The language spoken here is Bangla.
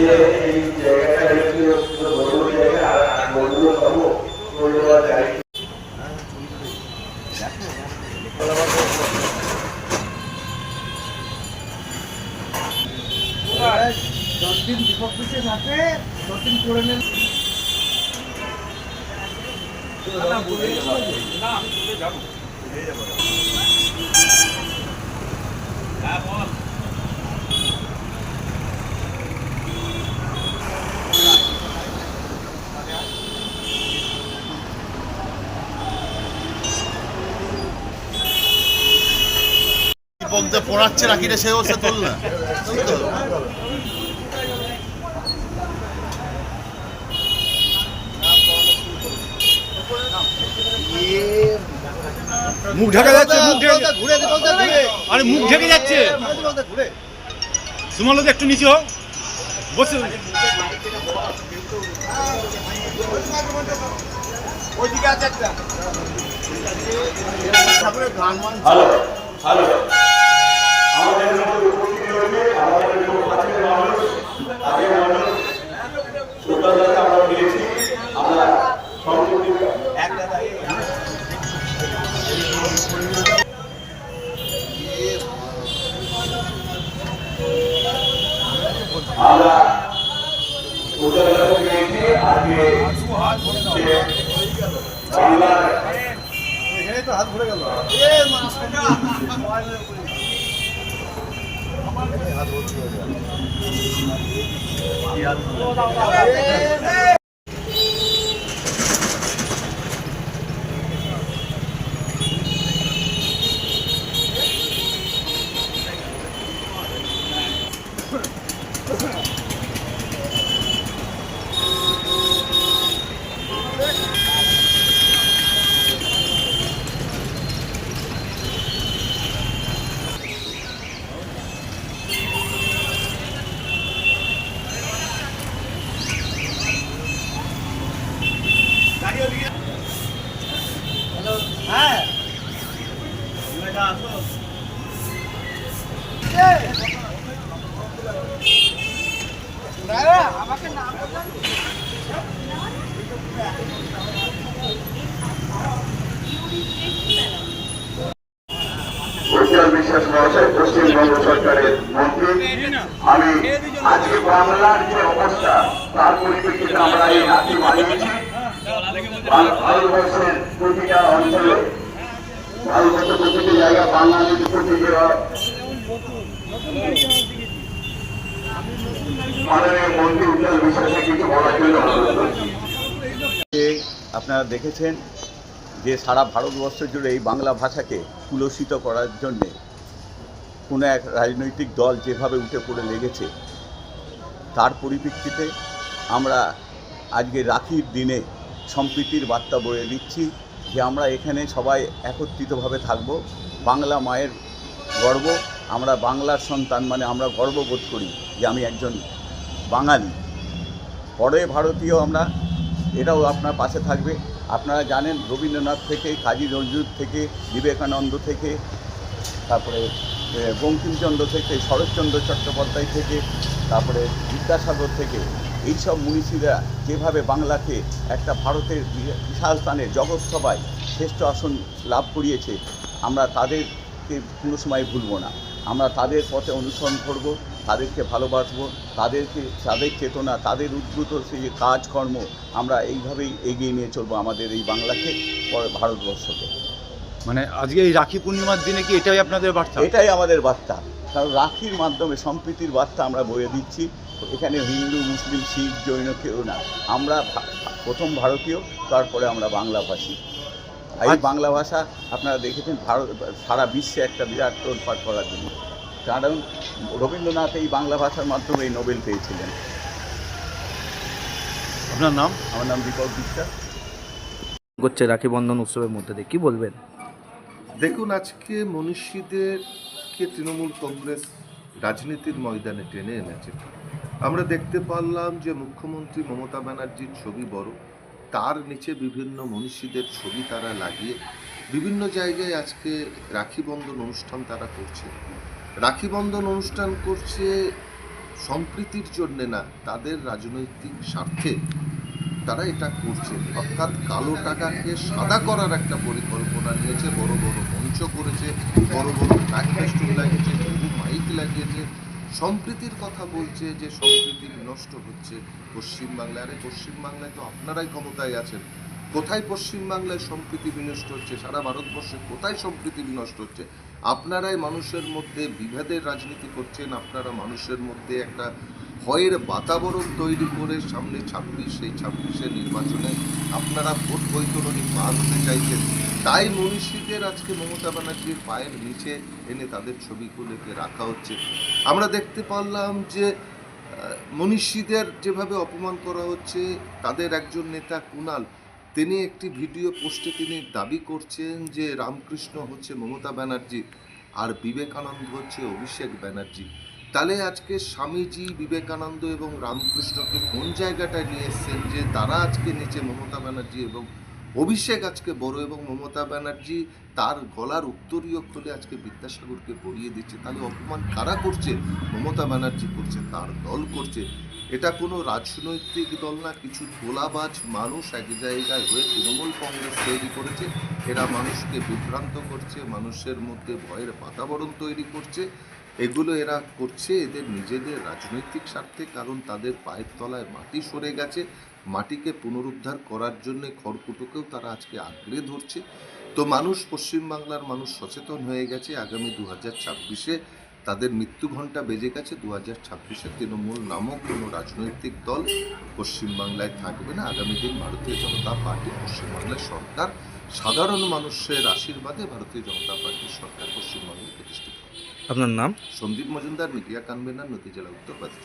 যে এই জায়গাটা একটু বড় জায়গা, আর বন্ধু পাবো ধন্যবাদ জানাই যতদিন দীপক পিছিয়ে থাকে ততদিন করে নেন বলতে পড়াচ্ছে রাখিটা সে অবস্থা তোল না মুখ ঢাকা যাচ্ছে মুখ ঢেকে ঘুরে আরে মুখ ঢেকে যাচ্ছে। সুমালো একটু নিচে হোক বসে। ঠাকুরের গান মান হ্যালো হ্যালো। মানুষ ছোটবেলাতে আমরা পেয়েছি আমরা সম্পত্তি আমরা ছোটবেলাতে পেয়েছি আজকে বাংলার তো হাত ঘুরে গেল। どうだお前らへんねん! উজ্জ্বল বিশ্বাস মহাশয় পশ্চিমবঙ্গ সরকারের মন্ত্রী। আমি আজকে বাংলার যে অবস্থা তার পরিপ্রেক্ষিতে আমরা এই নাতি বানিয়েছি ভার- ভারতবর্ষের প্রতিটা অঞ্চলে প্রতিটি জায়গা আপনারা দেখেছেন যে সারা ভারতবর্ষ জুড়ে এই বাংলা ভাষাকে কুলসিত করার জন্যে কোনো এক রাজনৈতিক দল যেভাবে উঠে পড়ে লেগেছে, তার পরিপ্রেক্ষিতে আমরা আজকে রাখির দিনে সম্প্রীতির বার্তা বয়ে দিচ্ছি। যে আমরা এখানে সবাই একত্রিতভাবে থাকব, বাংলা মায়ের গর্ব, আমরা বাংলার সন্তান মানে আমরা গর্ববোধ করি যে আমি একজন বাঙালি। পরে ভারতীয় আমরা, এটাও আপনার পাশে থাকবে। আপনারা জানেন রবীন্দ্রনাথ থেকে, কাজী নজরুল থেকে, বিবেকানন্দ থেকে, তারপরে বঙ্কিমচন্দ্র থেকে, শরৎচন্দ্র চট্টোপাধ্যায় থেকে, তারপরে বিদ্যাসাগর থেকে এইসব মনীষীরা যেভাবে বাংলাকে একটা ভারতের বিশাল স্থানে জগৎসভায় শ্রেষ্ঠ আসন লাভ করিয়েছে আমরা তাদেরকে কোনো সময় ভুলব না। আমরা তাদের পথে অনুসরণ করব তাদেরকে ভালোবাসবো তাদেরকে তাদের চেতনা তাদের উদ্ভূত সেই যে কাজকর্ম আমরা এইভাবেই এগিয়ে নিয়ে চলবো আমাদের এই বাংলাকে পরে ভারতবর্ষকে। মানে আজকে এই রাখি পূর্ণিমার দিনে কি এটাই আপনাদের বার্তা? এটাই আমাদের বার্তা। কারণ রাখির মাধ্যমে সম্প্রীতির বার্তা আমরা বয়ে দিচ্ছি। এখানে হিন্দু মুসলিম শিখ জৈন কেউ না। আমরা ভা- প্রথম ভারতীয় তারপরে আমরা বাংলাভাষী। এই আচ্ছা। বাংলা ভাষা আপনারা দেখেছেন ভারত সারা বিশ্বে একটা বিরাট তোলপাট করার জন্য। কারণ রবীন্দ্রনাথ এই বাংলা ভাষার মাধ্যমে এই নোবেল পেয়েছিলেন। আপনার নাম? আমার নাম দীপক বিশ্বাস করছে রাখি বন্ধন উৎসবের মধ্যে দিয়ে কি বলবেন? দেখুন আজকে মনীষীদেরকে তৃণমূল কংগ্রেস রাজনীতির ময়দানে টেনে এনেছে। আমরা দেখতে পারলাম যে মুখ্যমন্ত্রী মমতা ব্যানার্জির ছবি বড়। তার নিচে বিভিন্ন মনীষীদের ছবি তারা লাগিয়ে বিভিন্ন জায়গায় আজকে রাখি বন্ধন অনুষ্ঠান তারা করছে। রাখি বন্ধন অনুষ্ঠান করছে সম্প্রীতির জন্যে না, তাদের রাজনৈতিক স্বার্থে তারা এটা করছে। অর্থাৎ কালো টাকাকে সাদা করার একটা পরিকল্পনা নিয়েছে, বড় বড় মঞ্চ করেছে, বড় বড় ব্যাকফেস্টুন লাগিয়েছে মাইক লাগিয়েছে। সম্প্রীতির কথা বলছে যে সম্প্রীতি নষ্ট হচ্ছে পশ্চিমবাংলায়। আরে পশ্চিমবাংলায় তো আপনারাই ক্ষমতায় আছেন। কোথায় পশ্চিমবাংলায় সম্প্রীতি বিনষ্ট হচ্ছে? সারা ভারতবর্ষে কোথায় সম্প্রীতি বিনষ্ট হচ্ছে? আপনারাই মানুষের মধ্যে বিভেদের রাজনীতি করছেন, আপনারা মানুষের মধ্যে একটা ভয়ের বাতাবরণ তৈরি করে সামনে ছাব্বিশ, সেই ছাব্বিশের নির্বাচনে আপনারা ভোট বৈতরণী পার হতে চাইছেন। তাই মনীষীদের আজকে মমতা ব্যানার্জির পায়ের নিচে এনে তাদের ছবিগুলোকে রাখা হচ্ছে। আমরা দেখতে পারলাম যে মনীষীদের যেভাবে অপমান করা হচ্ছে, তাদের একজন নেতা কুনাল তিনি একটি ভিডিও পোস্টে তিনি দাবি করছেন যে, রামকৃষ্ণ হচ্ছে মমতা ব্যানার্জি আর বিবেকানন্দ হচ্ছে অভিষেক ব্যানার্জি। তাহলে আজকে স্বামীজি বিবেকানন্দ এবং রামকৃষ্ণকে কোন জায়গাটায় নিয়ে এসছেন যে তারা আজকে নিচে মমতা ব্যানার্জি এবং অভিষেক আজকে বড় এবং মমতা ব্যানার্জি তার গলার উত্তরীয় খুলে আজকে বিদ্যাসাগরকে পড়িয়ে দিচ্ছে? তাহলে অপমান কারা করছে? মমতা ব্যানার্জি করছে, তার দল করছে। এটা কোনো রাজনৈতিক দল না, কিছু তোলাবাজ মানুষ এক জায়গায় হয়ে তৃণমূল কংগ্রেস তৈরি করেছে। এরা মানুষকে বিভ্রান্ত করছে, মানুষের মধ্যে ভয়ের বাতাবরণ তৈরি করছে। এগুলো এরা করছে এদের নিজেদের রাজনৈতিক স্বার্থে, কারণ তাদের পায়ের তলায় মাটি সরে গেছে। মাটিকে পুনরুদ্ধার করার জন্য খড়কুটোকেও তারা আজকে আঁকড়ে ধরছে। তো মানুষ পশ্চিমবাংলার মানুষ সচেতন হয়ে গেছে। আগামী দু হাজার ছাব্বিশে তাদের মৃত্যু ঘণ্টা বেজে গেছে। দু হাজার ছাব্বিশে তৃণমূল নামক কোনো রাজনৈতিক দল পশ্চিমবাংলায় থাকবে না। আগামী দিন ভারতীয় জনতা পার্টি পশ্চিমবাংলার সরকার, সাধারণ মানুষের আশীর্বাদে ভারতীয় জনতা পার্টির সরকার পশ্চিমবঙ্গে প্রতিষ্ঠিত। আপনার নাম? সন্দীপ মজুমদার মিডিয়া কনভেনার নদী জেলা উত্তরপ্রদেশ